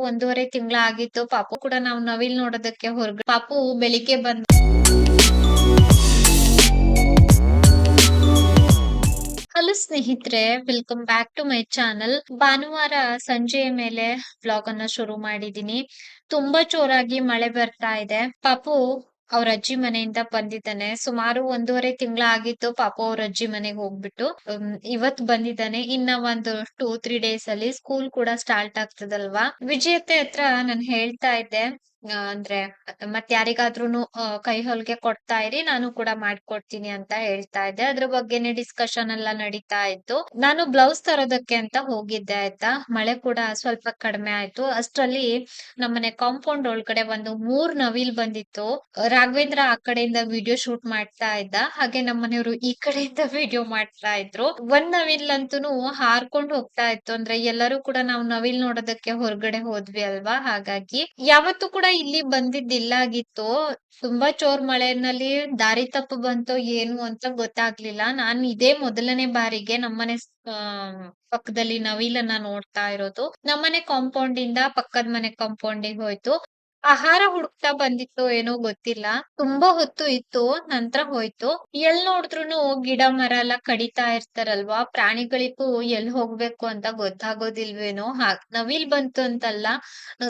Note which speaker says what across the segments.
Speaker 1: ಒಂದೂವರೆ ತಿಂಗಳ ಆಗಿತ್ತು ಪಾಪು ಕೂಡ ನಾವು ನವಿಲ್ ನೋಡೋದಕ್ಕೆ ಹೊರಗ ಪಾಪು ಬೆಳಿಗ್ಗೆ ಬಂದ ಹಲೋ ಸ್ನೇಹಿತರೆ welcome back to my channel ಭಾನುವಾರ ಸಂಜೆಯ ಮೇಲೆ ಬ್ಲಾಗ್ ಅನ್ನ ಶುರು ಮಾಡಿದೀನಿ. ತುಂಬಾ ಜೋರಾಗಿ ಮಳೆ ಬರ್ತಾ ಇದೆ. ಪಾಪು ಅವ್ರ ಅಜ್ಜಿ ಮನೆಯಿಂದ ಬಂದಿದ್ದಾನೆ. ಸುಮಾರು ಒಂದೂವರೆ ತಿಂಗಳ ಆಗಿತ್ತು ಪಾಪ ಅವ್ರ ಅಜ್ಜಿ ಮನೆಗೆ ಹೋಗ್ಬಿಟ್ಟು. ಇವತ್ ಬಂದಿದ್ದಾನೆ. ಇನ್ನ ಒಂದು ಟೂ ತ್ರೀ ಡೇಸ್ ಅಲ್ಲಿ ಸ್ಕೂಲ್ ಕೂಡ ಸ್ಟಾರ್ಟ್ ಆಗ್ತದಲ್ವಾ? ವಿಜಯತೆ ಹತ್ರ ನಾನು ಹೇಳ್ತಾ ಇದ್ದೆ. ಅಂದ್ರೆ ಮತ್ ಯಾರಿಗಾದ್ರೂನು ಕೈ ಹೊಲ್ಗೆ ಕೊಡ್ತಾ ಇರಿ, ನಾನು ಕೂಡ ಮಾಡ್ಕೊಡ್ತೀನಿ ಅಂತ ಹೇಳ್ತಾ ಇದ್ದೆ. ಅದ್ರ ಬಗ್ಗೆನೆ ಡಿಸ್ಕಷನ್ ಎಲ್ಲ ನಡೀತಾ ಇತ್ತು. ನಾನು ಬ್ಲೌಸ್ ತರೋದಕ್ಕೆ ಅಂತ ಹೋಗಿದ್ದೆ, ಆಯ್ತಾ? ಮಳೆ ಕೂಡ ಸ್ವಲ್ಪ ಕಡಿಮೆ ಆಯ್ತು. ಅಷ್ಟರಲ್ಲಿ ನಮ್ಮನೆ ಕಾಂಪೌಂಡ್ ಒಳಗಡೆ ಒಂದು ಮೂರ್ ನವಿಲ್ ಬಂದಿತ್ತು. ರಾಘವೇಂದ್ರ ಆ ಕಡೆಯಿಂದ ವಿಡಿಯೋ ಶೂಟ್ ಮಾಡ್ತಾ ಇದ್ದ. ಹಾಗೆ ನಮ್ಮನೆಯವರು ಈ ಕಡೆಯಿಂದ ವಿಡಿಯೋ ಮಾಡ್ತಾ ಇದ್ರು. ಒಂದ್ ನವಿಲ್ ಅಂತೂ ಹಾರ್ಕೊಂಡ್ ಹೋಗ್ತಾ ಇತ್ತು. ಅಂದ್ರೆ ಎಲ್ಲರೂ ಕೂಡ ನಾವು ನವಿಲ್ ನೋಡೋದಕ್ಕೆ ಹೊರಗಡೆ ಹೋದ್ವಿ ಅಲ್ವಾ? ಹಾಗಾಗಿ, ಯಾವತ್ತೂ ಕೂಡ ಇಲ್ಲಿ ಬಂದಿದ್ದಿಲ್ಲ ಆಗಿತ್ತು. ತುಂಬಾ ಜೋರ್ ಮಳೆನಲ್ಲಿ ದಾರಿ ತಪ್ಪು ಬಂತೋ ಏನು ಅಂತ ಗೊತ್ತಾಗ್ಲಿಲ್ಲ. ನಾನ್ ಇದೇ ಮೊದಲನೇ ಬಾರಿಗೆ ನಮ್ಮನೆ ಆ, ಪಕ್ಕದಲ್ಲಿ ನವಿಲನ್ನ ನೋಡ್ತಾ ಇರೋದು. ನಮ್ಮನೆ ಕಾಂಪೌಂಡ್ ಇಂದ ಪಕ್ಕದ ಮನೆ ಕಾಂಪೌಂಡಿಗೆ ಹೋಯ್ತು. ಆಹಾರ ಹುಡುಕ್ತಾ ಬಂದಿತ್ತು ಏನೋ ಗೊತ್ತಿಲ್ಲ. ತುಂಬಾ ಹೊತ್ತು ಇತ್ತು, ನಂತರ ಹೋಯ್ತು. ಎಲ್ ನೋಡಿದ್ರು ಗಿಡ ಮರ ಎಲ್ಲ ಕಡಿತಾ ಇರ್ತಾರಲ್ವಾ? ಪ್ರಾಣಿಗಳಿಗೂ ಎಲ್ ಹೋಗ್ಬೇಕು ಅಂತ ಗೊತ್ತಾಗೋದಿಲ್ವೇನೋ? ಹಾಗ್ ನವಿಲ್ ಬಂತು ಅಂತಲ್ಲ,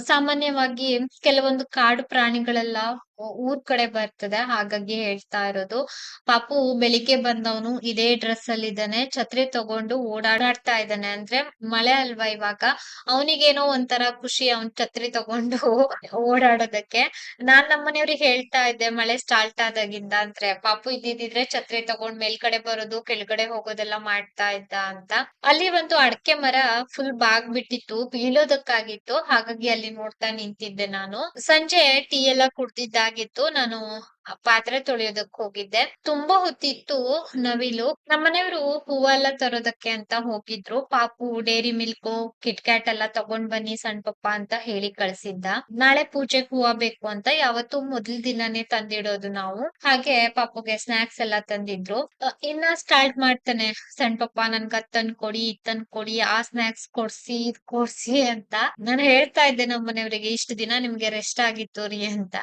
Speaker 1: ಸಾಮಾನ್ಯವಾಗಿ ಕೆಲವೊಂದು ಕಾಡು ಪ್ರಾಣಿಗಳೆಲ್ಲ ಊರ್ ಕಡೆ ಬರ್ತದೆ, ಹಾಗಾಗಿ ಹೇಳ್ತಾ ಇರೋದು. ಪಾಪು ಬೆಳಿಗ್ಗೆ ಬಂದವನು ಇದೇ ಡ್ರೆಸ್ ಅಲ್ಲಿ ಇದ್ದಾನೆ, ಛತ್ರಿ ತಗೊಂಡು ಓಡಾಡ್ತಾ ಇದ್ದಾನೆ. ಅಂದ್ರೆ ಮಳೆ ಅಲ್ವಾ ಇವಾಗ? ಅವನಿಗೇನೋ ಒಂಥರ ಖುಷಿ ಅವನ್ ಛತ್ರಿ ತಗೊಂಡು ಓಡಾಡೋದಕ್ಕೆ. ನಾನ್ ನಮ್ಮನೆಯವ್ರಿಗೆ ಹೇಳ್ತಾ ಇದ್ದೆ, ಮಳೆ ಸ್ಟಾರ್ಟ್ ಆದಾಗಿಂದ ಅಂದ್ರೆ ಪಾಪು ಇದ್ದಿದ್ರೆ ಛತ್ರಿ ತಗೊಂಡ್ ಮೇಲ್ಗಡೆ ಬರೋದು, ಕೆಳಗಡೆ ಹೋಗೋದೆಲ್ಲ ಮಾಡ್ತಾ ಇದ್ದ ಅಂತ. ಅಲ್ಲಿ ಒಂದು ಅಡಕೆ ಮರ ಫುಲ್ ಬಾಗ್ ಬಿಟ್ಟಿತ್ತು, ಬೀಳೋದಕ್ಕಾಗಿತ್ತು. ಹಾಗಾಗಿ ಅಲ್ಲಿ ನೋಡ್ತಾ ನಿಂತಿದ್ದೆ ನಾನು. ಸಂಜೆ ಟೀ ಎಲ್ಲ ಕುಡ್ದಿದ್ದಾಗಿತ್ತು ನಾನು ಪಾತ್ರೆ ತೊಳೆಯೋದಕ್ ಹೋಗಿದ್ದೆ. ತುಂಬಾ ಹೊತ್ತಿತ್ತು ನವಿಲು. ನಮ್ಮನೆಯವರು ಹೂವೆಲ್ಲ ತರೋದಕ್ಕೆ ಅಂತ ಹೋಗಿದ್ರು. ಪಾಪು ಡೇರಿ ಮಿಲ್ಕ್ ಕಿಟ್ ಕ್ಯಾಟ್ ಎಲ್ಲ ತಗೊಂಡ್ ಬನ್ನಿ ಸಣ್ಣ ಪಪ್ಪ ಅಂತ ಹೇಳಿ ಕಳ್ಸಿದ್ದ. ನಾಳೆ ಪೂಜೆಗೆ ಹೂವ ಬೇಕು ಅಂತ ಯಾವತ್ತು ಮೊದಲ ದಿನಾನೇ ತಂದಿಡೋದು ನಾವು. ಹಾಗೆ ಪಾಪುಗೆ ಸ್ನಾಕ್ಸ್ ಎಲ್ಲ ತಂದಿದ್ರು. ಇನ್ನ ಸ್ಟಾರ್ಟ್ ಮಾಡ್ತಾನೆ. ಸಣ್ಣ ಪಪ್ಪ ನನ್ಗ ಅದ್ ತಂದ್ ಕೊಡಿ, ಇತ್ತನ್ ಕೊಡಿ, ಆ ಸ್ನಾಕ್ಸ್ ಕೊಡ್ಸಿ, ಇದ್ ಕೊಡ್ಸಿ ಅಂತ. ನಾನು ಹೇಳ್ತಾ ಇದ್ದೆ ನಮ್ಮ ಮನೆಯವರಿಗೆ, ಇಷ್ಟು ದಿನ ನಿಮ್ಗೆ ರೆಸ್ಟ್ ಆಗಿತ್ತು ರೀ ಅಂತ.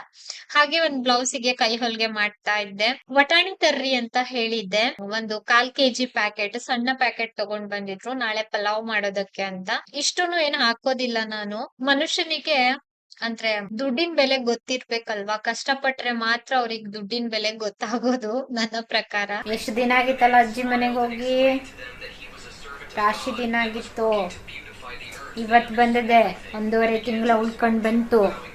Speaker 1: ಹಾಗೆ ಒಂದ್ ಬ್ಲೌಸಿಗೆ ಕೈ ಹೊಲ್ಗೆ ಮಾಡ್ತಾ ಇದ್ದೆ. ವಟಾಣಿ ತರ್ರಿ ಅಂತ ಹೇಳಿದ್ದೆ. ಒಂದು ಕಾಲ್ ಕೆಜಿ ಪ್ಯಾಕೆಟ್, ಸಣ್ಣ ಪ್ಯಾಕೆಟ್ ತಗೊಂಡ್ ಬಂದಿದ್ರು. ನಾಳೆ ಪಲಾವ್ ಮಾಡೋದಕ್ಕೆ ಅಂತ. ಇಷ್ಟುನು ಏನ್ ಹಾಕೋದಿಲ್ಲ ನಾನು. ಮನುಷ್ಯನಿಗೆ ಅಂದ್ರೆ ದುಡ್ಡಿನ ಬೆಲೆ ಗೊತ್ತಿರ್ಬೇಕಲ್ವಾ? ಕಷ್ಟಪಟ್ರೆ ಮಾತ್ರ ಅವ್ರಿಗೆ ದುಡ್ಡಿನ ಬೆಲೆ ಗೊತ್ತಾಗೋದು ನನ್ನ ಪ್ರಕಾರ.
Speaker 2: ಎಷ್ಟು ದಿನ ಆಗಿತ್ತಲ್ಲ ಅಜ್ಜಿ ಮನೆಗೆ ಹೋಗಿ? ರಾಶಿ ದಿನ ಆಗಿತ್ತು. ಇವತ್ ಬಂದಿದೆ. ಒಂದೂವರೆ ತಿಂಗಳ ಉಳ್ಕೊಂಡ್ ಬಂತು.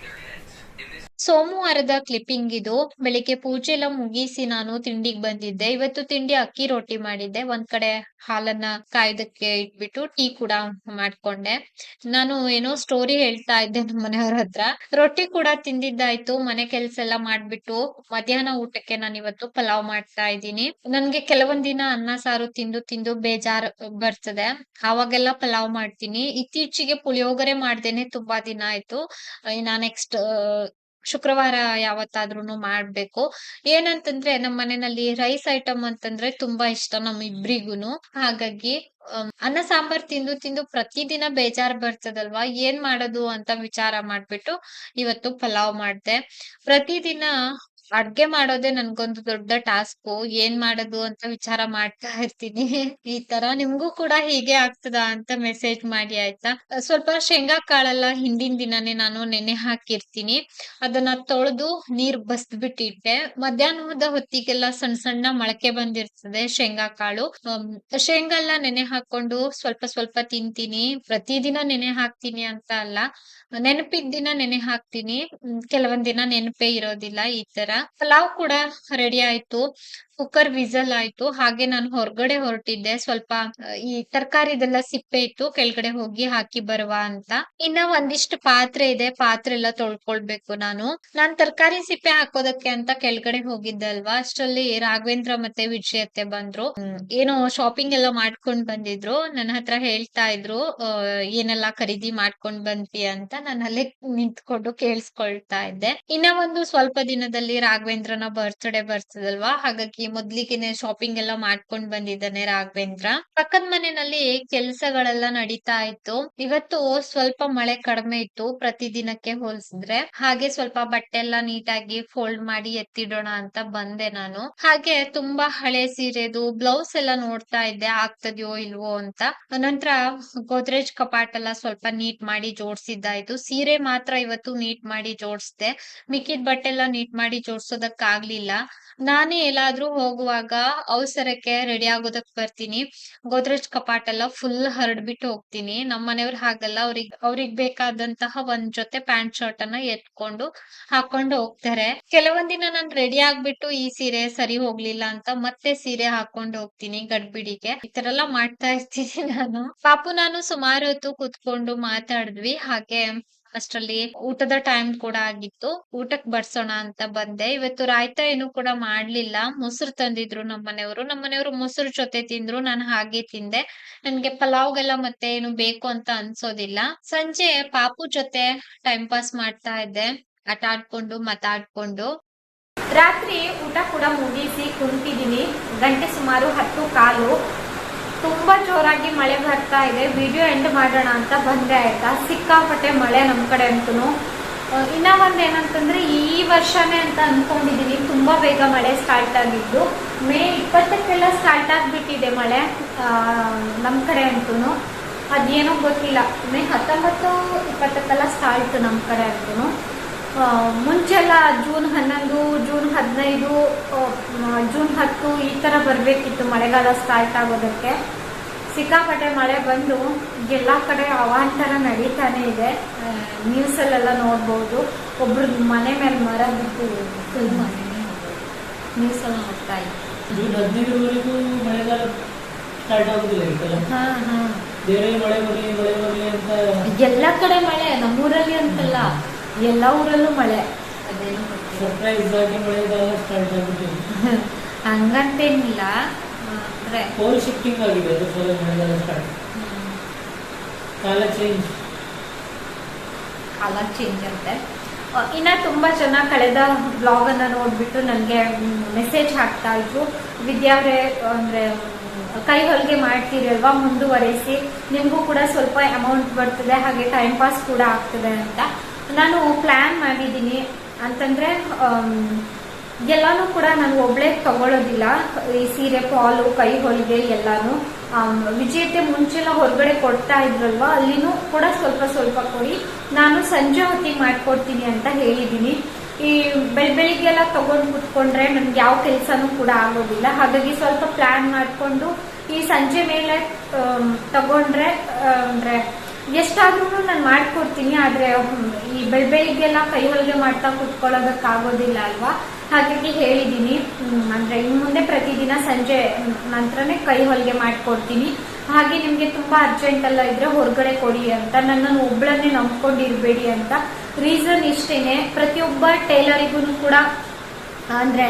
Speaker 1: ಸೋಮವಾರದ ಕ್ಲಿಪ್ಪಿಂಗ್ ಇದು. ಬೆಳಿಗ್ಗೆ ಪೂಜೆ ಎಲ್ಲ ಮುಗಿಸಿ ನಾನು ತಿಂಡಿಗೆ ಬಂದಿದ್ದೆ. ಇವತ್ತು ತಿಂಡಿ ಅಕ್ಕಿ ರೊಟ್ಟಿ ಮಾಡಿದ್ದೆ. ಒಂದ್ ಕಡೆ ಹಾಲನ್ನ ಕಾಯ್ದಕ್ಕೆ ಇಟ್ಬಿಟ್ಟು ಟೀ ಕೂಡ ಮಾಡ್ಕೊಂಡೆ. ನಾನು ಏನೋ ಸ್ಟೋರಿ ಹೇಳ್ತಾ ಇದ್ದೆ ನಮ್ಮ ಮನೆಯವ್ರ ಹತ್ರ. ರೊಟ್ಟಿ ಕೂಡ ತಿಂದಿದ್ದಾಯ್ತು. ಮನೆ ಕೆಲ್ಸ ಎಲ್ಲ ಮಾಡ್ಬಿಟ್ಟು ಮಧ್ಯಾಹ್ನ ಊಟಕ್ಕೆ ನಾನು ಇವತ್ತು ಪಲಾವ್ ಮಾಡ್ತಾ ಇದ್ದೀನಿ. ನನ್ಗೆ ಕೆಲವೊಂದ್ ದಿನ ಅನ್ನ, ಸಾರು ತಿಂದು ತಿಂದು ಬೇಜಾರ್ ಬರ್ತದೆ. ಆವಾಗೆಲ್ಲ ಪಲಾವ್ ಮಾಡ್ತೀನಿ. ಇತ್ತೀಚೆಗೆ ಪುಳಿಯೋಗರೆ ಮಾಡ್ದೇನೆ ತುಂಬಾ ದಿನ ಆಯ್ತು. ನಾ ನೆಕ್ಸ್ಟ್ ಶುಕ್ರವಾರ ಯಾವತ್ತಾದ್ರೂನು ಮಾಡ್ಬೇಕು. ಏನಂತಂದ್ರೆ ನಮ್ಮ ಮನೆಯಲ್ಲಿ ರೈಸ್ ಐಟಮ್ ಅಂತಂದ್ರೆ ತುಂಬಾ ಇಷ್ಟ ನಮ್ ಇಬ್ರಿಗೂನು. ಹಾಗಾಗಿ ಅನ್ನ ಸಾಂಬಾರ್ ತಿಂದು ತಿಂದು ಪ್ರತಿದಿನ ಬೇಜಾರ್ ಬರ್ತದಲ್ವಾ? ಏನ್ ಮಾಡೋದು ಅಂತ ವಿಚಾರ ಮಾಡ್ಬಿಟ್ಟು ಇವತ್ತು ಪಲಾವ್ ಮಾಡ್ದೆ. ಪ್ರತಿದಿನ ಅಡ್ಗೆ ಮಾಡೋದೇ ನನ್ಗೊಂದು ದೊಡ್ಡ ಟಾಸ್ಕ್. ಏನ್ ಮಾಡೋದು ಅಂತ ವಿಚಾರ ಮಾಡ್ತಾ ಇರ್ತೀನಿ. ಈ ತರ ನಿಮ್ಗೂ ಕೂಡ ಹೀಗೆ ಆಗ್ತದ ಅಂತ ಮೆಸೇಜ್ ಮಾಡಿ ಆಯ್ತಾ? ಸ್ವಲ್ಪ ಶೇಂಗಾ ಕಾಳೆಲ್ಲ ಹಿಂದಿನ ದಿನಾನೇ ನಾನು ನೆನೆ ಹಾಕಿರ್ತೀನಿ. ಅದನ್ನ ತೊಳೆದು ನೀರ್ ಬಸ್ದ್ಬಿಟ್ಟಿಟ್ಟೆ ಮಧ್ಯಾಹ್ನದ ಹೊತ್ತಿಗೆಲ್ಲ ಸಣ್ಣ ಸಣ್ಣ ಮೊಳಕೆ ಬಂದಿರ್ತದೆ ಶೇಂಗಾ ಕಾಳು. ಶೇಂಗಾ ಎಲ್ಲ ನೆನೆ ಹಾಕೊಂಡು ಸ್ವಲ್ಪ ಸ್ವಲ್ಪ ತಿಂತೀನಿ. ಪ್ರತಿದಿನ ನೆನೆ ಹಾಕ್ತೀನಿ ಅಂತ ಅಲ್ಲ. ನೆನಪಿದ್ದಿನ ನೆನೆ ಹಾಕ್ತೀನಿ. ಕೆಲವೊಂದ್ ದಿನ ನೆನಪೇ ಇರೋದಿಲ್ಲ ಈ ತರ. ಪಲಾವ್ ಕೂಡ ರೆಡಿ ಆಯ್ತು. ಕುಕ್ಕರ್ ವಿಸಲ್ ಆಯ್ತು. ಹಾಗೆ ನಾನು ಹೊರಗಡೆ ಹೊರಟಿದ್ದೆ. ಸ್ವಲ್ಪ ಈ ತರಕಾರಿದೆಲ್ಲ ಸಿಪ್ಪೆ ಇತ್ತು. ಕೆಳಗಡೆ ಹೋಗಿ ಹಾಕಿ ಬರುವ ಅಂತ. ಇನ್ನ ಒಂದಿಷ್ಟು ಪಾತ್ರೆ ಇದೆ. ಪಾತ್ರೆ ಎಲ್ಲ ತೊಳ್ಕೊಳ್ಬೇಕು ನಾನು. ನಾನ್ ತರಕಾರಿ ಸಿಪ್ಪೆ ಹಾಕೋದಕ್ಕೆ ಅಂತ ಕೆಳಗಡೆ ಹೋಗಿದ್ದೆ ಅಲ್ವಾ? ಅಷ್ಟರಲ್ಲಿ ರಾಘವೇಂದ್ರ ಮತ್ತೆ ವಿಜಯತ್ತೆ ಬಂದ್ರು. ಏನೋ ಶಾಪಿಂಗ್ ಎಲ್ಲ ಮಾಡ್ಕೊಂಡ್ ಬಂದಿದ್ರು. ನನ್ನ ಹತ್ರ ಹೇಳ್ತಾ ಇದ್ರು ಏನೆಲ್ಲ ಖರೀದಿ ಮಾಡ್ಕೊಂಡ್ ಬಂದ್ವಿ ಅಂತ ನಾನು ಅಲ್ಲೇ ನಿಂತ್ಕೊಂಡು ಕೇಳಿಸ್ಕೊಳ್ತಾ ಇದ್ದೆ. ಇನ್ನ ಒಂದು ಸ್ವಲ್ಪ ದಿನದಲ್ಲಿ ರಾಘವೇಂದ್ರನ ಬರ್ತ್ಡೇ ಬರ್ತದಲ್ವಾ? ಹಾಗಾಗಿ
Speaker 3: ಮೊದ್ಲಿಗೆನೆ ಶಾಪಿಂಗ್ ಎಲ್ಲ ಮಾಡ್ಕೊಂಡ್ ಬಂದಿದ್ದಾನೆ ರಾಘವೇಂದ್ರ. ಪಕ್ಕದ ಮನೆಯಲ್ಲಿ ಕೆಲ್ಸಗಳೆಲ್ಲ ನಡೀತಾ ಇತ್ತು. ಇವತ್ತು ಸ್ವಲ್ಪ ಮಳೆ ಕಡಿಮೆ ಇತ್ತು. ಪ್ರತಿದಿನಕ್ಕೆ ಹೋಲಿಸಿದ್ರೆ ಹಾಗೆ ಸ್ವಲ್ಪ ಬಟ್ಟೆ ಎಲ್ಲ ನೀಟಾಗಿ ಫೋಲ್ಡ್ ಮಾಡಿ ಎತ್ತಿಡೋಣ ಅಂತ ಬಂದೆ ನಾನು. ಹಾಗೆ ತುಂಬಾ ಹಳೆ ಸೀರೆದು ಬ್ಲೌಸ್ ಎಲ್ಲ ನೋಡ್ತಾ ಇದ್ದೆ. ಆಗ್ತದ್ಯೋ ಇಲ್ವೋ ಅಂತ. ನಂತರ ಗೋದ್ರೇಜ್ ಕಪಾಟ್ ಎಲ್ಲ ಸ್ವಲ್ಪ ನೀಟ್ ಮಾಡಿ ಜೋಡಿಸಿದ್ದಾಯ್ತು. ಸೀರೆ ಮಾತ್ರ ಇವತ್ತು ನೀಟ್ ಮಾಡಿ ಜೋಡಿಸ್ದೆ. ಮಿಕ್ಕಿದ ಬಟ್ಟೆ ಎಲ್ಲ ನೀಟ್ ಮಾಡಿ ಜೋಡಿಸೋದಕ್ಕಾಗ್ಲಿಲ್ಲ. ನಾನೇ ಎಲ್ಲಾದ್ರೂ ಹೋಗುವಾಗ ಅವಸರಕ್ಕೆ ರೆಡಿ ಆಗೋದಕ್ ಬರ್ತೀನಿ. ಗೋದ್ರೇಜ್ ಕಪಾಟ್ ಎಲ್ಲ ಫುಲ್ ಹರಡ್ಬಿಟ್ಟು ಹೋಗ್ತೀನಿ. ನಮ್ಮ ಮನೆಯವ್ರು ಹಾಗಲ್ಲ ಅವ್ರಿಗೆ ಅವ್ರಿಗೆ ಬೇಕಾದಂತಹ ಒಂದ್ ಜೊತೆ ಪ್ಯಾಂಟ್ ಶರ್ಟ್ ಅನ್ನ ಎತ್ಕೊಂಡು ಹಾಕೊಂಡು ಹೋಗ್ತಾರೆ. ಕೆಲವೊಂದಿನ ನಾನ್ ರೆಡಿ ಆಗ್ಬಿಟ್ಟು ಈ ಸೀರೆ ಸರಿ ಹೋಗ್ಲಿಲ್ಲ ಅಂತ ಮತ್ತೆ ಸೀರೆ ಹಾಕೊಂಡು ಹೋಗ್ತೀನಿ ಗಡ್ಬಿಡಿಗೆ. ಈ ತರ ಎಲ್ಲ ಮಾಡ್ತಾ ಇರ್ತೀನಿ ನಾನು. ಪಾಪು ನಾನು ಸುಮಾರು ಹೊತ್ತು ಕುತ್ಕೊಂಡು ಮಾತಾಡಿದ್ವಿ. ಹಾಗೆ ಅಷ್ಟ್ರಲ್ಲಿ ಊಟದ ಟೈಮ್ ಕೂಡ ಆಗಿತ್ತು. ಊಟಕ್ ಬಡ್ಸೋಣ ಅಂತ ಬಂದೆ. ಇವತ್ತು ರಾಯ್ತ ಏನು ಕೂಡ ಮಾಡ್ಲಿಲ್ಲ. ಮೊಸರು ತಂದಿದ್ರು ನಮ್ಮ ಮನೆಯವರು. ನಮ್ಮ ಮನೆಯವರು ಮೊಸರು ಜೊತೆ ತಿಂದ್ರು. ನಾನು ಹಾಗೆ ತಿಂದೆ. ನನ್ಗೆ ಪಲಾವ್ಗೆಲ್ಲ ಮತ್ತೆ ಏನು ಬೇಕು ಅಂತ ಅನ್ಸೋದಿಲ್ಲ. ಸಂಜೆ ಪಾಪು ಜೊತೆ ಟೈಮ್ ಪಾಸ್ ಮಾಡ್ತಾ ಇದ್ದೆ. ಆಟ ಆಡ್ಕೊಂಡು ಮಾತಾಡ್ಕೊಂಡು
Speaker 1: ರಾತ್ರಿ ಊಟ ಕೂಡ ಮುಗಿಸಿ ಕುಂತಿದ್ದೀನಿ. ಗಂಟೆ ಸುಮಾರು ಹತ್ತು ಕಾಲು. ತುಂಬ ಜೋರಾಗಿ ಮಳೆ ಬರ್ತಾ ಇದೆ. ವಿಡಿಯೋ ಎಂಡ್ ಮಾಡೋಣ ಅಂತ ಬಂದೆ ಆಯ್ತಾ? ಸಿಕ್ಕಾಪಟ್ಟೆ ಮಳೆ ನಮ್ಮ ಕಡೆ ಅಂತೂ ಇನ್ನ ಒಂದು ಏನಂತಂದ್ರೆ ಈ ವರ್ಷನೇ ಅಂತ ಅಂದ್ಕೊಂಡಿದ್ದೀನಿ ತುಂಬಾ ಬೇಗ ಮಳೆ ಸ್ಟಾರ್ಟ್ ಆಗಿದ್ದು. ಮೇ ಇಪ್ಪತ್ತಕ್ಕೆಲ್ಲ ಸ್ಟಾರ್ಟ್ ಆಗಿಬಿಟ್ಟಿದೆ ಮಳೆ ನಮ್ಮ ಕಡೆ ಅಂತೂ ಅದೇನೋ ಗೊತ್ತಿಲ್ಲ. ಮೇ ಹತ್ತೊಂಬತ್ತು ಇಪ್ಪತ್ತಕ್ಕೆಲ್ಲ ಸ್ಟಾರ್ಟ್ ನಮ್ಮ ಕಡೆ ಅಂತೂ ಮುಂಚೆಲ್ಲ ಜೂನ್ ಹನ್ನೊಂದು ಜೂನ್ ಹದಿನೈದು ಜೂನ್ ಹತ್ತು ಈ ಥರ ಬರಬೇಕಿತ್ತು. ಮಳೆಗಾಲ ಸ್ಟಾರ್ಟ್ ಆಗೋದಕ್ಕೆ. ಸಿಕ್ಕಾಪಟ್ಟೆ ಮಳೆ ಬಂದು ಎಲ್ಲ ಕಡೆ ಅವಾಂತರ ನಡೀತಾನೆ ಇದೆ. ನ್ಯೂಸಲ್ಲೆಲ್ಲ ನೋಡ್ಬೋದು. ಒಬ್ರು ಮನೆ ಮೇಲೆ ಮರ ಬಿದ್ದು ಫುಲ್ ಮನೆ ನ್ಯೂಸಲ್ಲಿ ನೋಡ್ತಾ ಇದೆ
Speaker 4: ಜೂನ್ ಹದಿನೈದರವರೆಗೂ ಮಳೆಗಾಲ ಸ್ಟಾರ್ಟ್ ಆಗುದಿಲ್ಲ
Speaker 1: ಹಾ ಹಾ.
Speaker 4: ಬೇರೆ ಮಳೆ ಬರಲಿ ಮಳೆ ಬರಲಿ ಅಂತ
Speaker 1: ಎಲ್ಲ ಕಡೆ ಮಳೆ ನಮ್ಮೂರಲ್ಲಿ ಅಂತಲ್ಲ. ಎಲ್ಲ ಊರಲ್ಲೂ ಮಳೆ. ಅದೇನು
Speaker 4: ಸರ್ಪ್ರೈಸ್ ಆಗಿ ಮಳೆಗಾಲ ಸ್ಟಾರ್ಟ್ ಆಗ್ಬಿಟ್ಟಿದೆ
Speaker 1: ಹಂಗಂತೇನಿಲ್ಲ ಅಂದ್ರೆ
Speaker 4: ಪೋಲ್ ಶಿಫ್ಟಿಂಗ್ ಆಗಿದೆ ಅದು ಸಲ ಮಳೆಗಾಲ ಸ್ಟಾರ್ಟ್ ಕಾಲ ಚೇಂಜ್
Speaker 1: ಕಾಲ ಚೇಂಜ್ ಅಂತೆ. ಇನ್ನ ತುಂಬಾ ಜನ ಕಳೆದ ಬ್ಲಾಗ್ ಅನ್ನ ನೋಡ್ಬಿಟ್ಟು ನನಗೆ ಮೆಸೇಜ್ ಹಾಕ್ತಾ ಇದ್ರು. ವಿದ್ಯಾವ್ರೆ ಅಂದ್ರೆ ಕೈ ಹೊಲಿಗೆ ಮಾಡ್ತೀರಲ್ವಾ ಮುಂದುವರೆಸಿ ನಿಮಗೂ ಕೂಡ ಸ್ವಲ್ಪ ಅಮೌಂಟ್ ಬರ್ತದೆ ಹಾಗೆ ಟೈಮ್ ಪಾಸ್ ಕೂಡ ಆಗ್ತದೆ ಅಂತ. ನಾನು ಪ್ಲ್ಯಾನ್ ಮಾಡಿದ್ದೀನಿ. ಅಂತಂದರೆ ಎಲ್ಲನೂ ಕೂಡ ನಾನು ಒಬ್ಳೆ ತಗೊಳ್ಳೋದಿಲ್ಲ ಈ ಸೀರೆ ಫಾಲು ಕೈ ಹೊಲಿಗೆ ಎಲ್ಲಾನು. ವಿಜಯತೆ ಮುಂಚೆಲ್ಲ ಹೊರಗಡೆ ಕೊಡ್ತಾ ಇದ್ರಲ್ವಾ, ಅಲ್ಲಿನೂ ಕೂಡ ಸ್ವಲ್ಪ ಸ್ವಲ್ಪ ಕೊಡಿ. ನಾನು ಸಂಜೆ ಹೊತ್ತಿಗೆ ಮಾಡ್ಕೊಡ್ತೀನಿ ಅಂತ ಹೇಳಿದ್ದೀನಿ. ಈ ಬೆಳ್, ಬೆಳಿಗ್ಗೆಲ್ಲ ತಗೊಂಡು ಕುತ್ಕೊಂಡ್ರೆ ನನ್ಗೆ ಯಾವ ಕೆಲಸನೂ ಕೂಡ ಆಗೋದಿಲ್ಲ. ಹಾಗಾಗಿ ಸ್ವಲ್ಪ ಪ್ಲಾನ್ ಮಾಡಿಕೊಂಡು ಈ ಸಂಜೆ ಮೇಲೆ ತಗೊಂಡ್ರೆ, ಅಂದ್ರೆ ಎಷ್ಟಾದ್ರೂ ನಾನು ಮಾಡ್ಕೊಡ್ತೀನಿ, ಆದರೆ ಈ ಬೆಳಬೆಳಿಗ್ಗೆಲ್ಲ ಕೈ ಹೊಲಿಗೆ ಮಾಡ್ತಾ ಕುತ್ಕೊಳ್ಳೋದಕ್ಕಾಗೋದಿಲ್ಲ ಅಲ್ವಾ? ಹಾಗಾಗಿ ಹೇಳಿದ್ದೀನಿ ಅಂದರೆ ಇನ್ನು ಮುಂದೆ ಪ್ರತಿದಿನ ಸಂಜೆ ನಂತರನೇ ಕೈ ಹೊಲಿಗೆ ಮಾಡಿಕೊಡ್ತೀನಿ. ಹಾಗೆ ನಿಮಗೆ ತುಂಬ ಅರ್ಜೆಂಟ್ ಎಲ್ಲ ಇದ್ರೆ ಹೊರಗಡೆ ಕೊಡಿ ಅಂತ, ನನ್ನನ್ನು ಒಬ್ಬಳನ್ನೇ ನಂಬ್ಕೊಂಡಿರಬೇಡಿ ಅಂತ ರೀಸನ್ ಇಷ್ಟೇ ಪ್ರತಿಯೊಬ್ಬ ಟೈಲರಿಗೂ ಕೂಡ, ಅಂದರೆ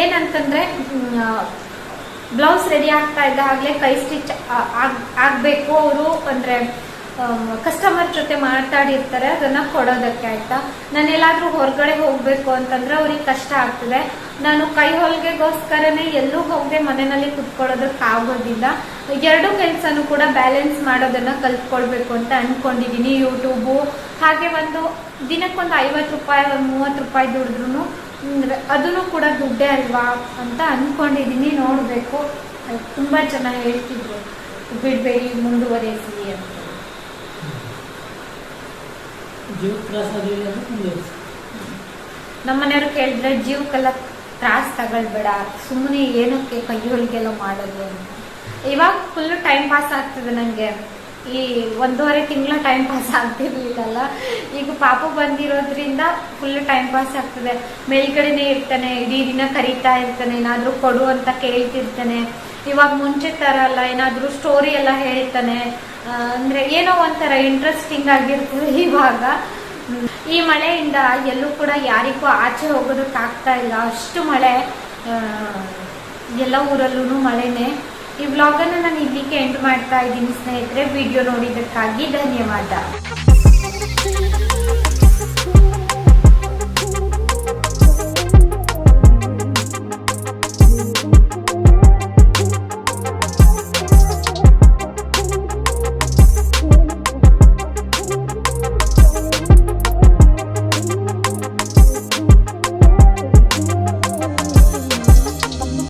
Speaker 1: ಏನಂತಂದ್ರೆ ಬ್ಲೌಸ್ ರೆಡಿ ಆಗ್ತಾ ಇದ್ದ ಆಗ್ಲೇ ಕೈ ಸ್ಟಿಚ್ ಆಗ್ಬೇಕು ಅವರು ಅಂದ್ರೆ ಕಸ್ಟಮರ್ ಜೊತೆ ಮಾತಾಡಿರ್ತಾರೆ, ಅದನ್ನ ಕೊಡೋದಕ್ಕೆ ಆಯ್ತಾ? ನಾನು ಎಲ್ಲಾದ್ರೂ ಹೊರಗಡೆ ಹೋಗ್ಬೇಕು ಅಂತಂದ್ರೆ ಅವ್ರಿಗೆ ಕಷ್ಟ ಆಗ್ತದೆ. ನಾನು ಕೈ ಹೊಲಿಗೆಗೋಸ್ಕರನೇ ಎಲ್ಲೂ ಹೋಗದೆ ಮನೆಯಲ್ಲಿ ಕುತ್ಕೊಳ್ಳೋದಕ್ಕೆ ಆಗೋದಿಲ್ಲ. ಎರಡು ಕೆಲಸನೂ ಕೂಡ ಬ್ಯಾಲೆನ್ಸ್ ಮಾಡೋದನ್ನ ಕಲ್ತ್ಕೊಳ್ಬೇಕು ಅಂತ ಅನ್ಕೊಂಡಿದೀನಿ ಯೂಟ್ಯೂಬು ಹಾಗೆ ಒಂದು ದಿನಕ್ಕೊಂದು ಐವತ್ತು ರೂಪಾಯಿ ಮೂವತ್ತು ರೂಪಾಯಿ ದುಡಿದ್ರು ಅದನ್ನು ಕೂಡ ದುಡ್ಡೇ ಅಲ್ವಾ ಅಂತ ಅಂದ್ಕೊಂಡಿದ್ದೀನಿ ನೋಡಬೇಕು. ತುಂಬ ಚೆನ್ನಾಗಿ ಹೇಳ್ತಿದ್ರು ಬಿಡ್ಬೇಡಿ ಮುಂದುವರಿಸಿ ಅಂತ.
Speaker 4: ಜೀವ ತ್ರಾಸ
Speaker 1: ನಮ್ಮನೆಯವ್ರು ಕೇಳಿದ್ರೆ ಜೀವಕ್ಕೆಲ್ಲ ತ್ರಾಸ್ ತಗೊಳ್ಬೇಡ ಸುಮ್ಮನೆ ಏನಕ್ಕೆ ಕೈಗಳಿಗೆಲ್ಲ ಮಾಡೋದು ಇವಾಗ ಫುಲ್ ಟೈಮ್ ಪಾಸ್ ಆಗ್ತದೆ ನನಗೆ ಈ ಒಂದೂವರೆ ತಿಂಗಳ ಟೈಮ್ ಪಾಸ್ ಆಗ್ತಿರ್ಲಿಲ್ಲಲ್ಲ. ಈಗ ಪಾಪ ಬಂದಿರೋದ್ರಿಂದ ಫುಲ್ ಟೈಮ್ ಪಾಸ್ ಆಗ್ತದೆ. ಮೇಲ್ಗಡೆನೆ ಇರ್ತಾನೆ, ಇಡೀ ದಿನ ಕರೀತಾ ಇರ್ತಾನೆ, ಏನಾದ್ರೂ ಕೊಡು ಅಂತ ಕೇಳ್ತಿರ್ತಾನೆ. ಇವಾಗ ಮುಂಚೆ ತರ ಅಲ್ಲ, ಏನಾದ್ರೂ ಸ್ಟೋರಿ ಎಲ್ಲ ಹೇಳ್ತಾನೆ. ಅಂದರೆ ಏನೋ ಒಂಥರ ಇಂಟ್ರೆಸ್ಟಿಂಗ್ ಆಗಿರ್ತದೆ ಇವಾಗ. ಈ ಮಳೆಯಿಂದ ಎಲ್ಲೂ ಕೂಡ ಯಾರಿಗೂ ಆಚೆ ಹೋಗೋದಕ್ಕಾಗ್ತಾ ಇಲ್ಲ. ಅಷ್ಟು ಮಳೆ ಎಲ್ಲ ಊರಲ್ಲೂ ಮಳೆನೆ. ಈ ವ್ಲಾಗನ್ನು ನಾನು ಇಲ್ಲಿಗೆ ಎಂಡ್ ಮಾಡ್ತಾ ಇದ್ದೀನಿ ಸ್ನೇಹಿತರೆ. ವಿಡಿಯೋ ನೋಡಿದ್ದಕ್ಕಾಗಿ ಧನ್ಯವಾದ.